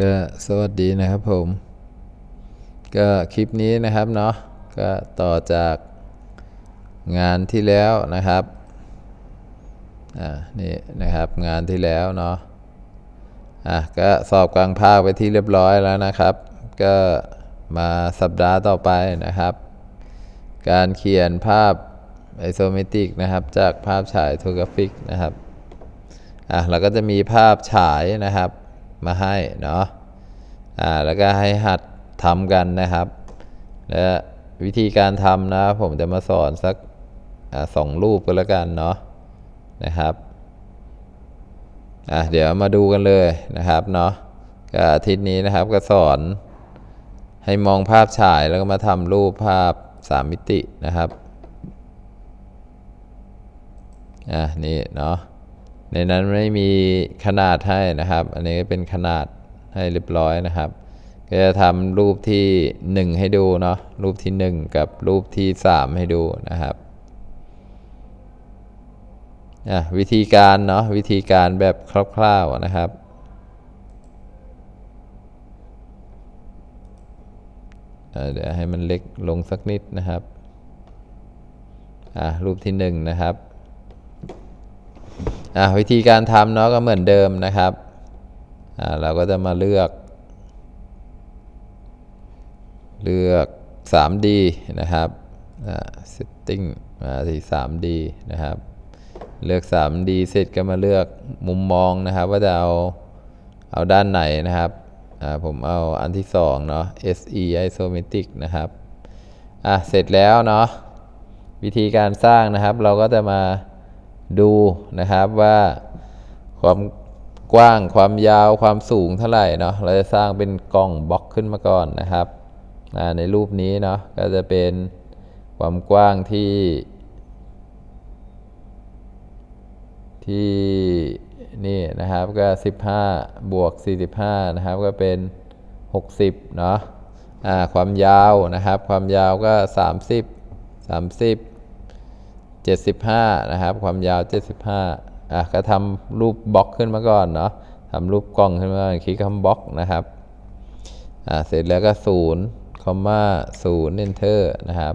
ก็สวัสดีนะครับผม ก็คลิปนี้นะครับเนาะก็ต่อจากงานที่แล้วนะครับอ่านี่นะครับงานที่แล้วเนาะอะก็สอบกลางภาคไปที่เรียบร้อยแล้วนะครับ ก็มาสัปดาห์ต่อไปนะครับ การเขียนภาพไอโซเมตริกนะครับ จากภาพฉายโทกราฟิกนะครับอะเราก็จะมีภาพฉายนะครับ มาให้เนาะอ่าแล้วก็ให้หัดทำกันนะครับ และวิธีการทำนะ ผมจะมาสอนสักอสองรูปก็แล้วกันเนาะนะครับอะเดี๋ยวมาดูกันเลยนะครับเนาะก็อาทิตย์นี้นะครับก็สอนให้มองภาพฉายแล้วก็มาทำรูปภาพสามมิตินะครับ อะนี่เนาะ ในนั้นไม่มีขนาดให้นะครับ อันนี้เป็นขนาดให้เรียบร้อยนะครับ ก็จะทำรูปที่ 1 ให้ดูเนาะรูปที่ 1 กับรูปที่ 3 ให้ดูนะครับอะวิธีการเนาะวิธีการแบบคร่าวๆนะครับ เดี๋ยวให้มันเล็กลงสักนิดนะครับอะรูปที่ 1 นะครับ วิธีการทำเนาะก็เหมือนเดิมนะครับเราก็จะมาเลือก เลือก 3D นะครับ setting มาที่ 3D นะครับ เลือก 3D เสร็จก็มาเลือกมุมมองนะครับ ว่าจะเอาเอาด้านไหนนะครับผมเอาอันที่2เนาะ SE isometric นะครับอะเสร็จแล้วเนาะวิธีการสร้างนะครับ เราก็จะมา ดูนะครับว่าความกว้างความยาวความสูงเท่าไหร่เนาะเราจะสร้างเป็นกล่องบล็อกขึ้นมาก่อนนะครับในรูปนี้เนาะก็จะเป็นความกว้างที่ ที่นี่นะครับก็ 15 บวก 45 นะครับ ก็เป็น 60 เนาะความยาวนะครับ ความยาวก็ 30 30 75 นะครับ ความยาว 75 อะก็ทำรูปบล็อกขึ้นมาก่อนเนาะทำรูปกล้องขึ้นมาก่อนคลิกคำบล็อกนะครับ อ่าเสร็จแล้วก็0คอมมา0 enter นะครับ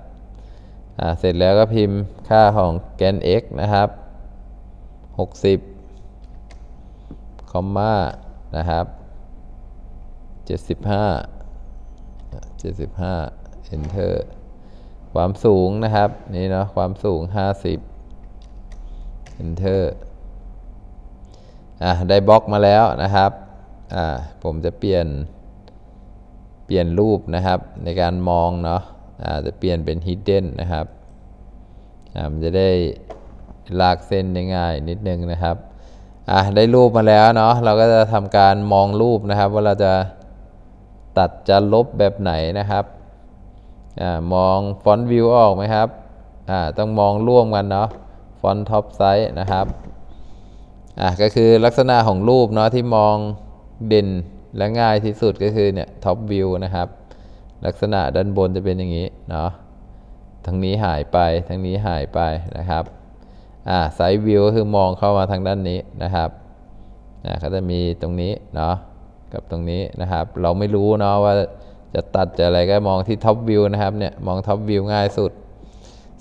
อ่าเสร็จแล้วก็พิมพ์ค่าของแกน x นะครับ 60 คอมมานะครับ 75 75 enter ความสูงนะครับ นี่เนาะความสูง 50 enter อะได้บล็อกมาแล้วนะครับอ่าผมจะเปลี่ยนเปลี่ยนรูปนะครับ ในการมองเนาะอ่าจะเปลี่ยนเป็น hidden นะครับอ่ามันจะได้ลากเส้นได้ง่ายนิดนึงนะครับอะได้รูปมาแล้วเนาะเราก็จะทำการมองรูปนะครับ ว่าเราจะตัดจะลบแบบไหนนะครับ มองฟอนต์วิวออกไหมครับต้องมองร่วมกันเนาะฟอนต์ท็อปไซส์นะครับอะก็คือลักษณะของรูปเนาะที่มองเด่นและง่ายที่สุดก็คือเนี่ยท็อปวิวนะครับ ลักษณะด้านบนจะเป็นอย่างนี้เนาะทั้งนี้หายไปทั้งนี้หายไปนะครับอ่าไซด์วิวก็คือมองเข้ามาทางด้านนี้นะครับอ่าก็จะมีตรงนี้เนาะกับตรงนี้นะครับ เราไม่รู้เนาะว่า จะตัดจะอะไรก็มองที่ท็อปวิวนะครับเนี่ยมองท็อปวิวง่ายสุด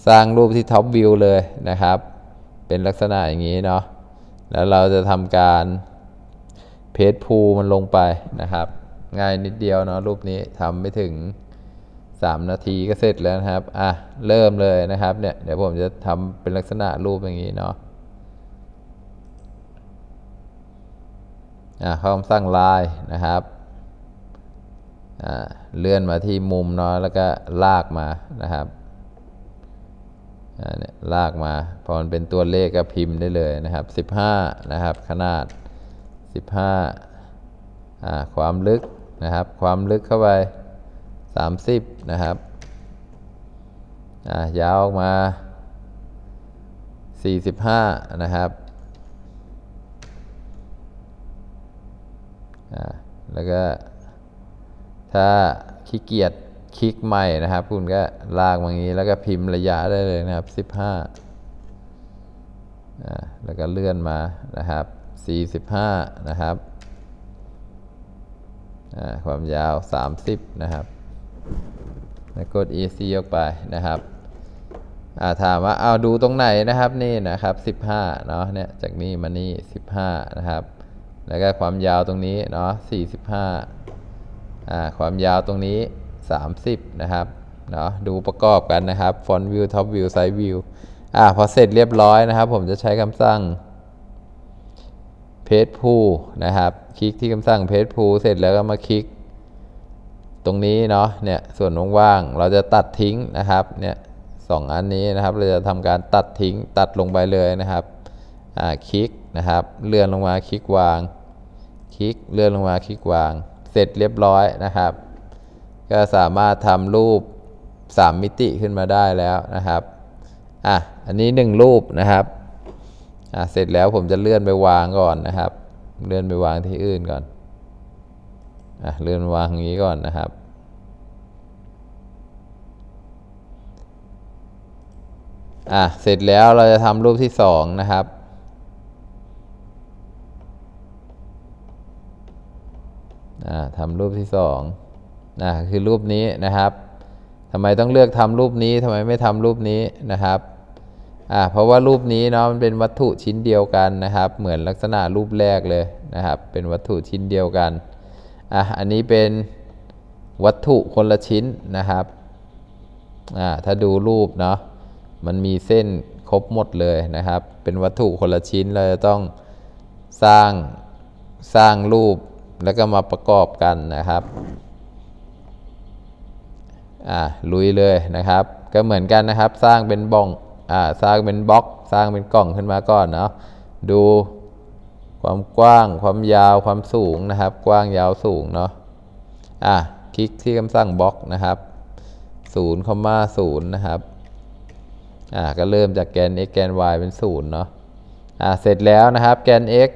สร้างรูปที่ท็อปวิวเลยนะครับ เป็นลักษณะอย่างนี้เนาะแล้วเราจะทำการเพจพูมันลงไปนะครับ ง่ายนิดเดียวเนาะรูปนี้ทำไม่ถึง 3 นาทีก็เสร็จแล้วนะครับอะเริ่มเลยนะครับเนี่ยเดี๋ยวผมจะทำเป็นลักษณะรูปอย่างนี้เนาะอะเขาคำสั่งลายนะครับ เลื่อนมาที่มุมเนาะแล้วก็ลากมานะครับอ่าเนี่ยลากมาพอมันเป็นตัวเลขก็พิมพ์ได้เลยนะครับ 15 นะครับ ขนาด 15าความลึกนะครับ ความลึกเข้าไป 30 นะครับายาวออกมา 45 นะครับแล้วก็ ถ้าขี้เกียจคลิกใหม่นะครับ คุณก็ลากมางนี้แล้วก็พิมพ์ระยะได้เลยนะครับ 15อ่าแล้วก็เลื่อนมานะครับ 45 นะครับความยาว 30 นะครับแล้วกด EC ยกไปนะครับาถามว่าเอาดูตรงไหนนะครับนี่นะครับ 15 เนาะเนี่ยจากนี้มานี่ 15 นะครับ แล้วก็ความยาวตรงนี้เนาะ45อ่า ความยาวตรงนี้ 30 นะครับเนาะดูประกอบกันนะครับ front view top view side view อ่าพอเสร็จเรียบร้อยนะครับ ผมจะใช้คำสั่งเพจพูนะครับ คลิกที่คำสั่งเพจพูเสร็จแล้วก็มาคลิก ตรงนี้เนาะเนี่ยส่วนว่างๆเราจะตัดทิ้งนะครับเนี่ยสองอันนี้นะครับ เราจะทำการตัดทิ้งตัดลงไปเลยนะครับอ่าคลิกนะครับ เลื่อนลงมาคลิกวาง คลิกเลื่อนลงมาคลิกวาง เสร็จเรียบร้อยนะครับ ก็สามารถทำรูป 3 มิติขึ้นมาได้แล้วนะครับอะอันนี้ 1 รูปนะครับอะเสร็จแล้วผมจะเลื่อนไปวางก่อนนะครับ เลื่อนไปวางที่อื่นก่อนอะเลื่อนวางอย่างนี้ก่อนนะครับอะเสร็จแล้วเราจะทำรูปที่สองนะครับ อ่า ทำรูปที่สองอ่าคือรูปนี้นะครับทำไมต้องเลือกทำรูปนี้ทำไมไม่ทำรูปนี้นะครับอ่าเพราะว่ารูปนี้เนาะมันเป็นวัตถุชิ้นเดียวกันนะครับ เหมือนลักษณะรูปแรกเลยนะครับ เป็นวัตถุชิ้นเดียวกันอะอันนี้เป็นวัตถุคนละชิ้นนะครับอ่าถ้าดูรูปเนาะมันมีเส้นครบหมดเลยนะครับ เป็นวัตถุคนละชิ้นเราจะต้องสร้างสร้างรูป แล้วก็มาประกอบกันนะครับอ่าลุยเลยนะครับ ก็เหมือนกันนะครับ สร้างเป็นบ้องอ่าสร้างเป็นบล็อก สร้างเป็นกล่องขึ้นมาก่อนเนาะดูความกว้าง ความยาวความสูงนะครับ กว้างยาวสูงเนาะอ่าคลิกที่คำสั่งบล็อกนะครับ0คอมมา0นะครับอ่าก็เริ่มจากแกน x แกน y เป็น0เนาะอ่าเสร็จแล้วนะครับแกน x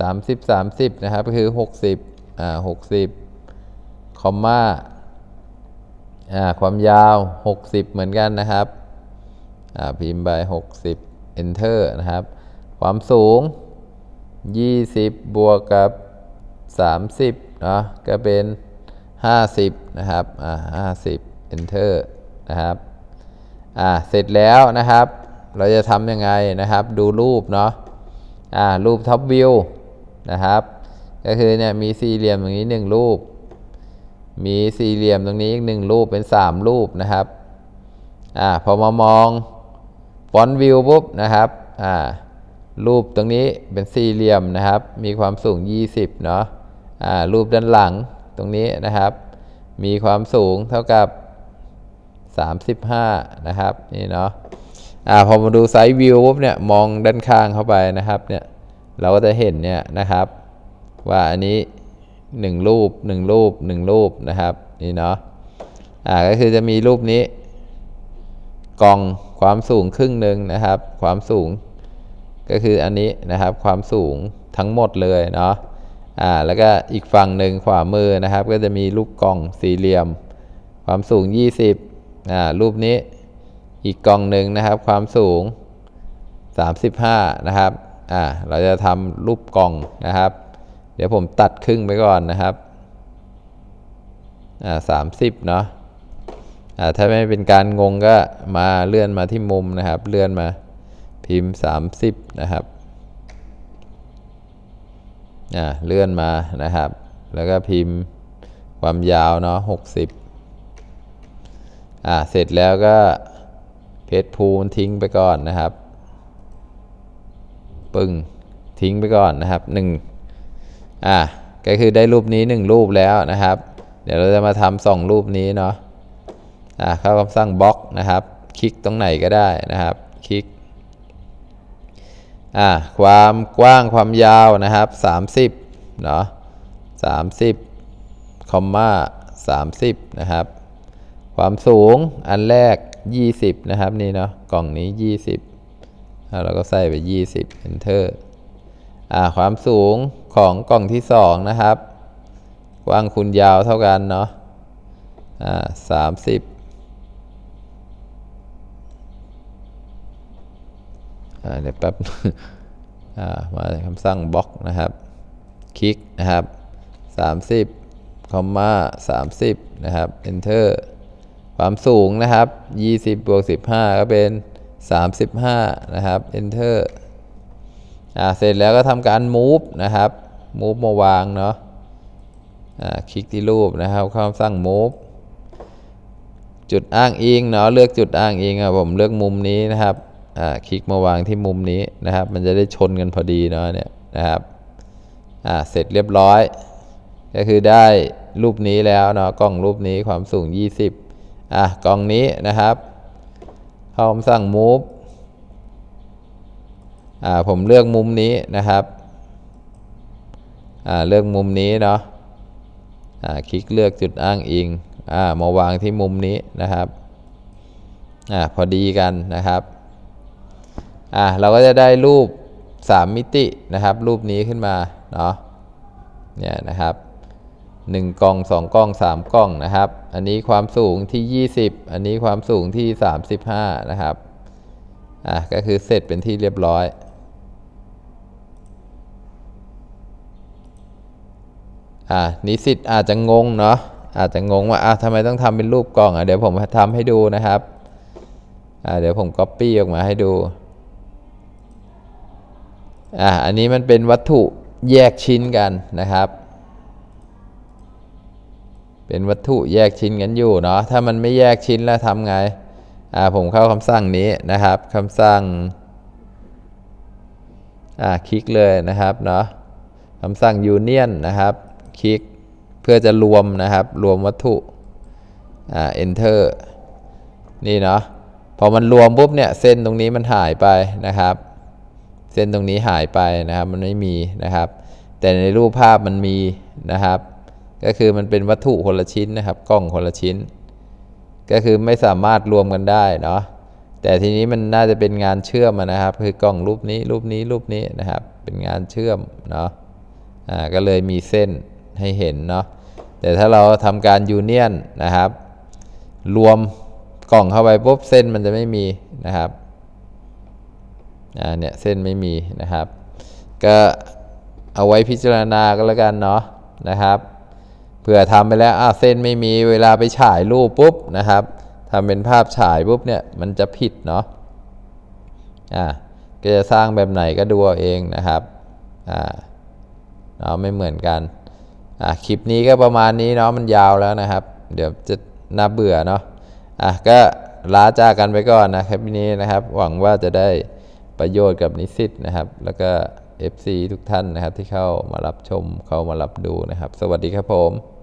30 30 นะครับ ก็คือ 60อ่า60 คอมมาอ่าความยาว 60 เหมือนกันนะครับอ่าพิมพ์ไป 60 enter นะครับ ความสูง 20 บวกกับ 30เนาะก็เป็น 50 นะครับอ่า50 enter นะครับอ่าเสร็จแล้วนะครับ เราจะทำยังไงนะครับ ดูรูปเนาะอ่ารูปท็อปวิว นะครับ ก็คือเนี่ยมีสี่เหลี่ยมตรงนี้หนึ่งรูป มีสี่เหลี่ยมตรงนี้อีกหนึ่งรูปเป็นสามรูปนะครับอ่าพอมามองฟอนต์วิวปุ๊บนะครับอ่ารูปตรงนี้เป็นสี่เหลี่ยมนะครับ มีความสูง 20 เนาะอ่ารูปด้านหลังตรงนี้นะครับ มีความสูงเท่ากับ 35 นะครับ นี่เนาะอ่าพอมาดูไซส์วิวปุ๊บเนี่ย มองด้านข้างเข้าไปนะครับเนี่ย เราก็จะเห็นเนี่ยนะครับ ว่าอันนี้ 1 รูป 1 รูป 1 รูปนะครับนี่เนาะอ่าก็คือจะมีรูปนี้ กล่องความสูงครึ่งหนึ่งนะครับ ความสูง ก็คืออันนี้นะครับ ความสูงทั้งหมดเลยเนาะอ่าแล้วก็อีกฝั่งหนึ่งขวามือนะครับ ก็จะมีรูปกล่องสี่เหลี่ยม ความสูง 20อ่ารูปนี้อีกกล่องหนึ่งนะครับ ความสูง 35 นะครับ อ่าเราจะทำรูปกล่องนะครับ เดี๋ยวผมตัดครึ่งไปก่อนนะครับอ่าสามสิบเนาะอ่าถ้าไม่เป็นการงงก็มาเลื่อนมาที่มุมนะครับ เลื่อนมาพิมพ์ 30 นะครับอ่าเลื่อนมานะครับ แล้วก็พิมพ์ความยาวเนาะ60อ่าเสร็จแล้วก็เพจพูนทิ้งไปก่อนนะครับ ปึ้งทิ้งไปก่อนนะครับหนึ่งอ่าก็คือได้รูปนี้หนึ่งรูปแล้วนะครับ เดี๋ยวเราจะมาทำสองรูปนี้เนาะอ่าเข้าคำสั่งบล็อกนะครับ คลิกตรงไหนก็ได้นะครับ คลิกอ่าความกว้างความยาวนะครับ 30เนาะ30 คอมมา30 นะครับ ความสูงอันแรก 20 นะครับ นี่เนาะกล่องนี้ 20แล้ว เราก็ใส่ไป 20 enter อ่าความสูงของกล่องที่ 2 นะครับ กว้างคูณยาวเท่ากันเนาะอ่า30อ่าเดี๋ยวแป๊บอ่ามาคำสั่งบล็อกนะครับ คลิกนะครับ30คอมมา30 นะครับ enter ความสูงนะครับ 20บวก15 ก็เป็น 35 นะครับ enter อ่าเสร็จแล้วก็ทำการ move นะครับ move มาวางเนาะอ่าคลิกที่รูปนะครับคำสั่ง move จุดอ้างอิงเนาะเลือกจุดอ้างอิงอะผมเลือกมุมนี้นะครับอ่าคลิกมาวางที่มุมนี้นะครับ มันจะได้ชนกันพอดีเนาะเนี่ยนะครับอ่าเสร็จเรียบร้อย ก็คือได้รูปนี้แล้วเนาะกล้องรูปนี้ความสูง 20อะกล้องนี้นะครับ เข้าคำสั่ง move อ่าผมเลือกมุมนี้นะครับอ่าเลือกมุมนี้เนาะอ่าคลิกเลือกจุดอ้างอิงอ่ามาวางที่มุมนี้นะครับอ่าพอดีกันนะครับอ่าเราก็จะได้รูป 3 มิตินะครับ รูปนี้ขึ้นมาเนาะเนี่ยนะครับ 1กล้อง2กล้อง3กล้องนะครับ อันนี้ความสูงที่ 20 อันนี้ความสูงที่ 35 นะครับ อะก็คือเสร็จเป็นที่เรียบร้อยอ่านิสิตอาจจะงงเนาะอาจจะงงว่าอะทำไมต้องทำเป็นรูปกล่องอะเดี๋ยวผมทำให้ดูนะครับอ่าเดี๋ยวผมก๊อปปี้ออกมาให้ดูอ่าอันนี้มันเป็นวัตถุแยกชิ้นกันนะครับ เป็นวัตถุแยกชิ้นกันอยู่เนาะถ้ามันไม่แยกชิ้นแล้วทำไงอ่าผมเข้าคำสั่งนี้นะครับคำสั่งอ่าคลิกเลยนะครับเนาะคำสั่ง union นะครับคลิกเพื่อจะรวมนะครับรวมวัตถุอ่า enter นี่เนาะพอมันรวมปุ๊บเนี่ยเส้นตรงนี้มันหายไปนะครับ เส้นตรงนี้หายไปนะครับมันไม่มีนะครับ แต่ในรูปภาพมันมีนะครับ ก็คือมันเป็นวัตถุคนละชิ้นนะครับ กล้องคนละชิ้น ก็คือไม่สามารถรวมกันได้เนาะแต่ทีนี้มันน่าจะเป็นงานเชื่อมนะครับ คือกล้องรูปนี้รูปนี้รูปนี้นะครับ เป็นงานเชื่อมเนาะอ่าก็เลยมีเส้นให้เห็นเนาะแต่ถ้าเราทำการยูเนียนนะครับ รวมกล่องเข้าไปปุ๊บเส้นมันจะไม่มีนะครับอ่าเนี่ยเส้นไม่มีนะครับ ก็เอาไว้พิจารณาก็แล้วกันเนาะนะครับ เผื่อทำไปแล้วอะเส้นไม่มีเวลาไปฉายรูปปุ๊บนะครับทำเป็นภาพฉายปุ๊บเนี่ยมันจะผิดเนาะอ่าก็จะสร้างแบบไหนก็ดูเอาเองนะครับอ่าเนาะไม่เหมือนกันอะคลิปนี้ก็ประมาณนี้เนาะมันยาวแล้วนะครับ เดี๋ยวจะน่าเบื่อเนาะอะก็ลาจากกันไปก่อนนะครับนี้นะครับ หวังว่าจะได้ประโยชน์กับนิสิตนะครับ แล้วก็ FC ทุกท่านนะครับที่เข้ามารับชมเข้ามารับดูนะครับ สวัสดีครับผม